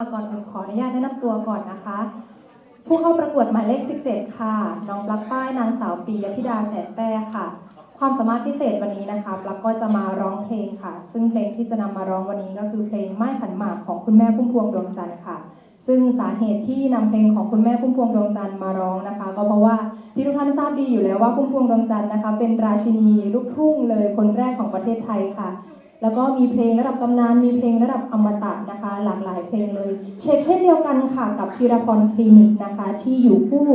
ก่อนอื่นขออนุญาตแนะนำตัวก่อนนะคะ ผู้เข้าประกวดหมายเลข 17 ค่ะ น้องปลั๊กป้ายนางสาวปียธิดาแสนแป้ค่ะ ความสามารถพิเศษวันนี้นะคะปลั๊กก็จะมาร้องเพลงค่ะ ซึ่งเพลงที่จะนำมาร้องวันนี้ก็คือเพลงไม้ขันหมากของคุณแม่พุ่มพวงดวงจันทร์ค่ะ ซึ่งสาเหตุที่นำเพลงของคุณแม่พุ่มพวงดวงจันทร์มาร้องนะคะ ก็เพราะว่าที่ทุกท่านทราบดีอยู่แล้วว่าพุ่มพวงดวงจันทร์นะคะ เป็นราชินีลูกทุ่งเลยคนแรกของประเทศไทยค่ะ แล้วก็มีเพลงระดับตำนาน มีเพลงระดับอมตะนะคะ หลากหลายเพลงเลยเช่นเช่นเดียวกันค่ะกับธีรพรคลินิกนะคะ ที่อยู่คู่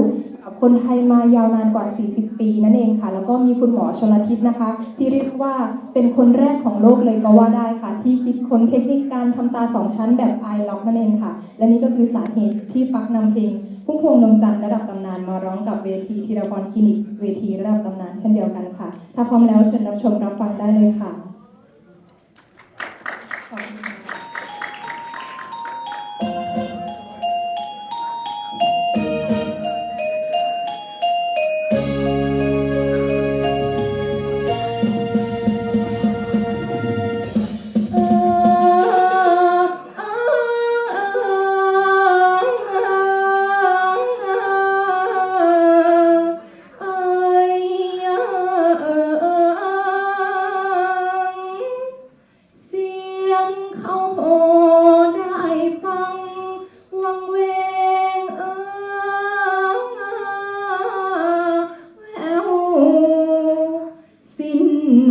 กับคนไทยมายาวนานกว่า 40 ปีนั่นเองค่ะ แล้วก็มีคุณหมอชลทิศนะคะ ที่เรียกว่าเป็นคนแรกของโลกเลยก็ว่าได้ค่ะ ที่คิดค้นเทคนิคการทำตาสองชั้นแบบไอล็อกนั่นเองค่ะ และนี่ก็คือสาเหตุที่ปักนำเพลงพุ่มพวงดวงจันทร์ระดับตำนานมาร้องกับเวทีธีรพรคลินิกเวทีระดับตำนานเช่นเดียวกันค่ะ ถ้าพร้อมแล้วเชิญรับชมรับฟังได้เลยค่ะ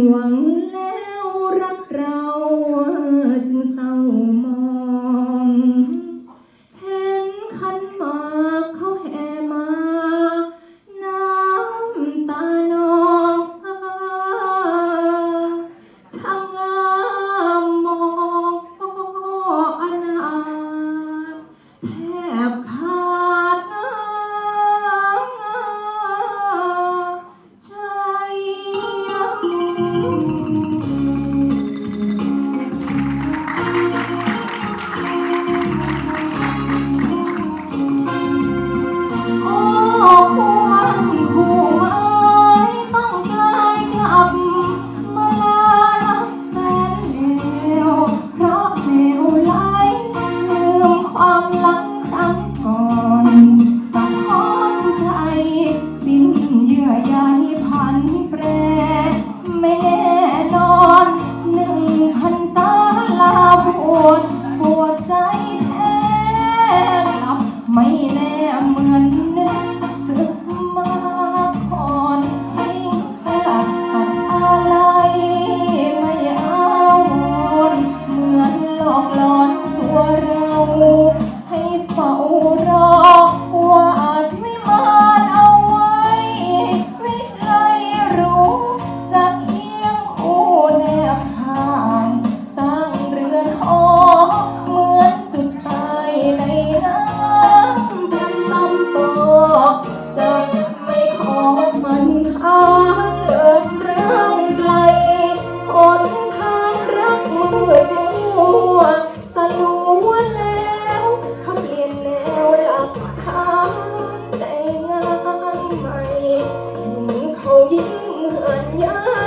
สิ้า อันยา